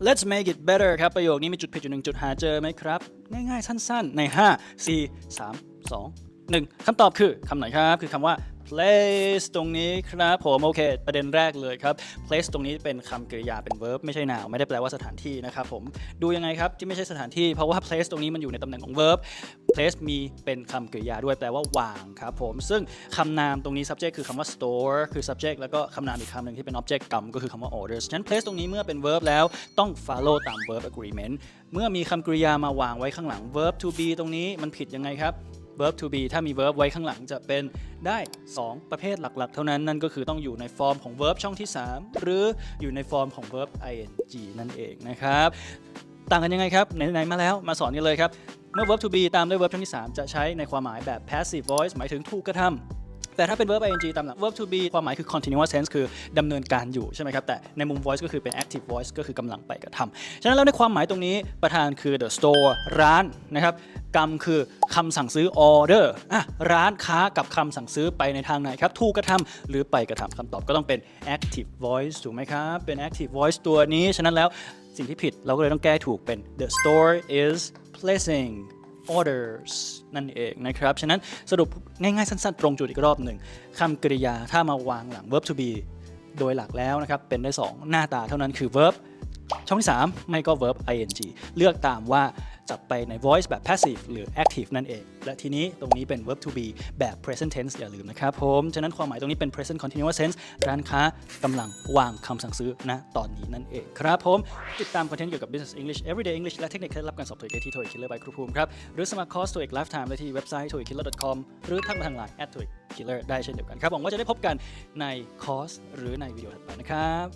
let's make it better ครับ ประโยคนี้มีจุดผิดอยู่หนึ่งจุดหาเจอไหมครับ ง่ายๆ สั้นๆ ใน 5 4 3 2 1คำตอบคือคำไหนครับ คือคำว่า place ตรงนี้ครับผมโอเค ประเด็นแรกเลยครับ place ตรงนี้เป็นคำกริยาเป็น verb ไม่ใช่ noun ไม่ได้แปลว่าสถานที่นะครับผมดูยังไงครับที่ไม่ใช่สถานที่เพราะว่า place ตรงนี้มันอยู่ในตำแหน่งของ verb place มีเป็นคำกริยาด้วยแปลว่าวางครับผมซึ่งคำนามตรงนี้ subject คือคำว่า store คือ subject แล้วก็คำนามอีกคำหนึ่งที่เป็น object กรรมก็คือคำว่า orders ฉะนั้น place ตรงนี้เมื่อเป็น verb แล้วต้อง follow ตาม verb agreement เมื่อมีคำกริยามาวางไว้ข้างหลัง verb to be ตรงนี้มันผิดยังไงครับ verb to be ถ้ามี verb ไว้ข้างหลังจะเป็นได้ 2 ประเภทหลักๆ เท่านั้น นั่นก็คือต้องอยู่ในฟอร์มของ verb ช่องที่ 3 หรืออยู่ในฟอร์มของ verb ing นั่นเองนะครับ ต่างกันยังไงครับ ไหนๆมาแล้วมาสอนกันเลยครับ เมื่อ verb to be ตามด้วย verb ช่องที่ 3 จะใช้ในความหมายแบบ passive voice หมายถึงถูกกระทำแต่ถ้าเป็น verb ing ตามหลัก verb to be ความหมายคือ continuous tense คือดำเนินการอยู่ใช่ไหมครับ แต่ในมุม voice ก็คือเป็น active voice ก็คือกำลังไปกระทำฉะนั้นแล้วในความหมายตรงนี้ประธานคือ the store ร้านนะครับ กรรมคือคำสั่งซื้อ order อะร้านค้ากับคำสั่งซื้อไปในทางไหนครับถูกกระทำหรือไปกระทำคำตอบก็ต้องเป็น active voice ถูกไหมครับ เป็น active voice ตัวนี้ ฉะนั้นแล้วสิ่งที่ผิดเราก็เลยต้องแก้ถูกเป็น the store is placing orders นั่นเองนะครับ ฉะนั้นสรุปง่ายๆ สั้นๆ ตรงจุดอีกรอบหนึ่งคำกริยาถ้ามาวางหลัง verb to be โดยหลักแล้วนะครับ เป็นได้ 2 หน้าตาเท่านั้นคือ verb ช่องที่ 3 ไม่ก็ verb ing เลือกตามว่า จะไปใน voice แบบ passive หรือ active นั่นเอง และทีนี้ตรงนี้เป็น verb to be แบบ present tense อย่าลืมนะครับผม ฉะนั้นความหมายตรงนี้เป็น present continuous tense ร้านค้ากำลังวางคำสั่งซื้อณตอนนี้นั่นเองครับผม ติดตามคอนเทนต์เกี่ยวกับ business English everyday English และเทคนิคเคล็ดลับการสอบ TOEIC ได้ที่ TOEIC Killer by ครูภูมิครับหรือสมัครคอร์ส TOEIC Lifetime ได้ที่เว็บไซต์ toeickiller.com หรือทักมาทาง line at TOEIC Killer ได้เช่นเดียวกันครับหวังว่าจะได้พบกันในคอร์สหรือในวิดีโอถัดไปนะครับ